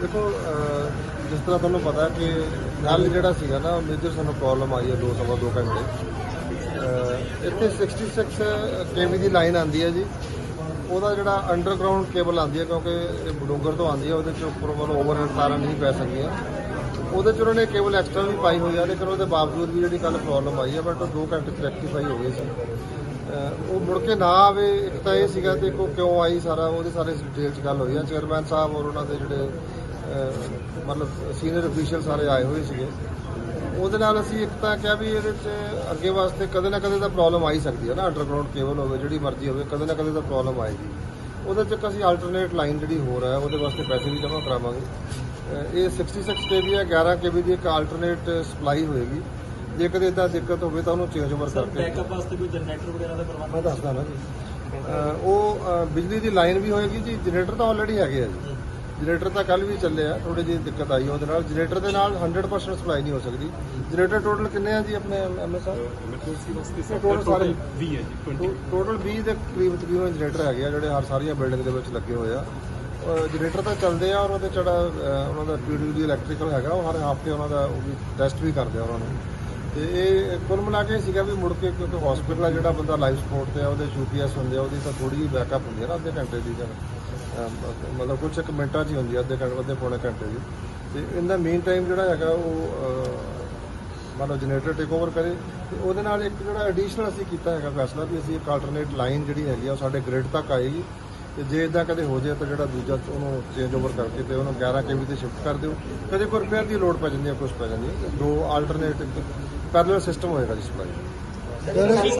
ਦੇਖੋ ਜਿਸ ਤਰ੍ਹਾਂ ਤੁਹਾਨੂੰ ਪਤਾ ਕਿ ਨਾਲ ਜਿਹੜਾ ਸੀਗਾ ਨਾ ਮੇਜਰ ਸਾਨੂੰ ਪ੍ਰੋਬਲਮ ਆਈ ਹੈ ਦੋ ਸਵਾ ਦੋ ਘੰਟੇ। ਅਹ, ਇੱਥੇ 66 ਕੇਵੀ ਦੀ ਲਾਈਨ ਆਂਦੀ ਹੈ ਜੀ। ਉਹਦਾ ਜਿਹੜਾ ਅੰਡਰਗਰਾਉਂਡ ਕੇਬਲ ਆਂਦੀ ਹੈ ਕਿਉਂਕਿ ਇਹ ਬਡੂੰਗਰ ਤੋਂ ਆਂਦੀ ਹੈ ਉਹਦੇ ਚ ਉੱਪਰ ਵੱਲ ਓਵਰਹੈਡ ਸਾਰਾ ਨਹੀਂ ਪੈ ਸਕਦੀਆਂ। ਉਹਦੇ ਚ ਉਹਨਾਂ ਨੇ ਕੇਬਲ ਐਕਸਟਰਾ ਵੀ ਪਾਈ ਹੋਈ ਆ ਲੇਕਿਨ ਉਹਦੇ ਬਾਵਜੂਦ ਵੀ ਜਿਹੜੀ ਕੱਲ ਪ੍ਰੋਬਲਮ ਆਈ ਹੈ ਬਟ ਉਹ 2 ਘੰਟੇ ਚ ਰੈਕਟੀਫਾਈ ਹੋ ਗਈ ਸੀ। ਉਹ ਮੁੜ ਕੇ ਨਾ ਆਵੇ, ਇੱਕ ਤਾਂ ਇਹ ਸੀਗਾ ਤੇ ਕੋ ਕਿਉਂ ਆਈ ਸਾਰਾ, ਉਹਦੇ ਸਾਰੇ ਡਿਟੇਲ ਚ ਗੱਲ ਹੋਈ ਆ। ਚੇਅਰਮੈਨ ਸਾਹਿਬ ਔਰ ਉਹਨਾਂ ਦੇ ਜਿਹੜੇ ਮਤਲਬ ਸੀਨੀਅਰ ਅਫੀਸ਼ੀਅਲ ਸਾਰੇ ਆਏ ਹੋਏ ਸੀਗੇ। ਉਹਦੇ ਨਾਲ ਅਸੀਂ ਇੱਕ ਤਾਂ ਕਿਹਾ ਵੀ ਇਹਦੇ ਚ ਅੱਗੇ ਵਾਸਤੇ ਕਦੇ ਨਾ ਕਦੇ ਤਾਂ ਪ੍ਰੋਬਲਮ ਆ ਹੀ ਸਕਦੀ ਹੈ ਨਾ। ਅੰਡਰਗਰਾਉਂਡ ਕੇਬਲ ਹੋਵੇ, ਜਿਹੜੀ ਮਰਜ਼ੀ ਹੋਵੇ, ਕਦੇ ਨਾ ਕਦੇ ਤਾਂ ਪ੍ਰੋਬਲਮ ਆਏਗੀ। ਉਹਦੇ ਚ ਇੱਕ ਅਸੀਂ ਆਲਟਰਨੇਟ ਲਾਈਨ ਜਿਹੜੀ ਹੋਰ ਹੈ ਉਹਦੇ ਵਾਸਤੇ ਪੈਸੇ ਵੀ ਜਮ੍ਹਾਂ ਕਰਾਵਾਂਗੇ। ਅਹ, ਇਹ 66 ਕੇਵੀ ਹੈ 11 ਕੇਵੀ ਦੀ ਇੱਕ ਆਲਟਰਨੇਟ ਸਪਲਾਈ ਹੋਏਗੀ। ਜੇ ਕਦੇ ਇਦਾਂ ਦਿੱਕਤ ਹੋਵੇ ਤਾਂ ਉਹਨੂੰ ਚੇਂਜ ਓਵਰ ਕਰਕੇ ਬੈਕਅਪ ਵਾਸਤੇ ਕੋਈ ਜਨਰੇਟਰ ਵਗੈਰਾ ਦਾ ਪ੍ਰਬੰਧ ਮੈਂ ਦੱਸਦਾ ਨਾ ਜੀ। ਅਹ ਉਹ ਅਹ ਬਿਜਲੀ ਦੀ ਲਾਈਨ ਵੀ ਹੋਏਗੀ ਜੀ। ਜਨਰੇਟਰ ਤਾਂ ਆਲਰੇਡੀ ਹੈਗੇ ਆ ਜੀ। ਜਨਰੇਟਰ ਤਾਂ ਕੱਲ ਵੀ ਚੱਲੇ ਆ ਥੋੜੀ ਜਿਹੀ ਦਿੱਕਤ ਆਈ ਉਹਦੇ ਨਾਲ। ਜਨਰੇਟਰ ਦੇ ਨਾਲ 100% ਸਪਲਾਈ ਨਹੀਂ ਹੋ ਸਕਦੀ। ਜਨਰੇਟਰ ਟੋਟਲ ਕਿੰਨੇ ਆ ਜੀ ਆਪਣੇ ਐਮਐਸ ਸਾਹਿਬ ਐਮਰਜੈਂਸੀ ਵਾਸਤੇ ਟੋਟਲ ਸਾਰੇ 20 ਹੈ ਜੀ 20 ਟੋਟਲ 20 ਦੇ ਕਰੀਬ ਤਕਰੀਬਨ ਜਨਰੇਟਰ ਹੈਗੇ ਆ ਜਿਹੜੇ ਹਰ ਸਾਰੀਆਂ ਬਿਲਡਿੰਗ ਦੇ ਵਿੱਚ ਲੱਗੇ ਹੋਏ ਆ। ਜਨਰੇਟਰ ਤਾਂ ਚੱਲਦੇ ਆ ਔਰ ਉਹਦੇ ਜਿਹੜਾ ਅਹ, ਉਹਨਾਂ ਦਾ ਪੀਡਬਲਯੂ ਇਲੈਕਟ੍ਰੀਕਲ ਹੈਗਾ ਉਹ ਹਰ ਹਫ਼ਤੇ ਉਹਨਾਂ ਦਾ ਉਹ ਵੀ ਟੈਸਟ ਵੀ ਕਰਦੇ ਆ ਉਹਨਾਂ ਨੂੰ। ਤੇ ਇਹ ਕੁੱਲ ਮਿਲਾ ਕੇ ਸੀਗਾ ਵੀ ਮੁੜ ਕੇ ਕਿਉਂਕਿ ਹਸਪੀਟਲ ਆ ਜਿਹੜਾ ਬੰਦਾ ਲਾਈਫ ਸਪੋਰਟ ਤੇ ਆ, ਉਹਦੇ ਯੂਪੀਐਸ ਹੁੰਦੇ ਆ, ਉਹਦੀ ਤਾਂ ਥੋੜੀ ਜਿਹੀ ਬੈਕਅਪ ਹੁੰਦੀ ਆ ਨਾ ਅੱਧੇ ਘੰਟੇ ਦੀ ਤਾਂ। ਮਤਲਬ ਕੁਝ ਇੱਕ ਮਿੰਟਾਂ 'ਚ ਹੀ ਹੁੰਦੀ ਆ, ਅੱਧੇ ਘੰਟੇ, ਅੱਧੇ ਪੌਣੇ ਘੰਟੇ ਦੀ। ਤੇ ਇਨ ਮੇਨ ਟਾਈਮ ਜਿਹੜਾ ਹੈਗਾ ਉਹ ਮਤਲਬ ਜਨਰੇਟਰ ਟੇਕ ਓਵਰ ਕਰੇ, ਤੇ ਉਹਦੇ ਨਾਲ ਇੱਕ ਜਿਹੜਾ ਐਡੀਸ਼ਨਲ ਅਸੀਂ ਕੀਤਾ ਹੈਗਾ ਫੈਸਲਾ ਵੀ ਅਸੀਂ ਇੱਕ ਆਲਟਰਨੇਟ ਲਾਈਨ ਜਿਹੜੀ ਹੈਗੀ ਆ, ਉਹ ਸਾਡੇ ਗ੍ਰਿਡ ਤੱਕ ਆਏਗੀ। ਤੇ ਜੇ ਇਦਾਂ ਕਦੇ ਹੋ ਜਾਏ ਤਾਂ ਜਿਹੜਾ ਦੂਜਾ ਉਹਨੂੰ ਚੇਂਜ ਓਵਰ ਕਰਕੇ ਤੇ ਉਹਨੂੰ 11 ਕੇਵੀ ਤੇ ਸ਼ਿਫਟ ਕਰ ਦਿਓ। ਕਦੇ ਕੋਈ ਰਿਪੇਅਰ ਦੀ ਲੋੜ ਪੈ ਜਾਂਦੀ ਹੈ ਕੁਝ ਪੈ ਜਾਂਦੀ ਹੈ। ਦੋ ਆਲਟਰਨੇਟਿਵ ਪੈਰਲਲ ਸਿਸਟਮ ਹੋਏਗਾ ਜੀ ਸਪਲਾਈ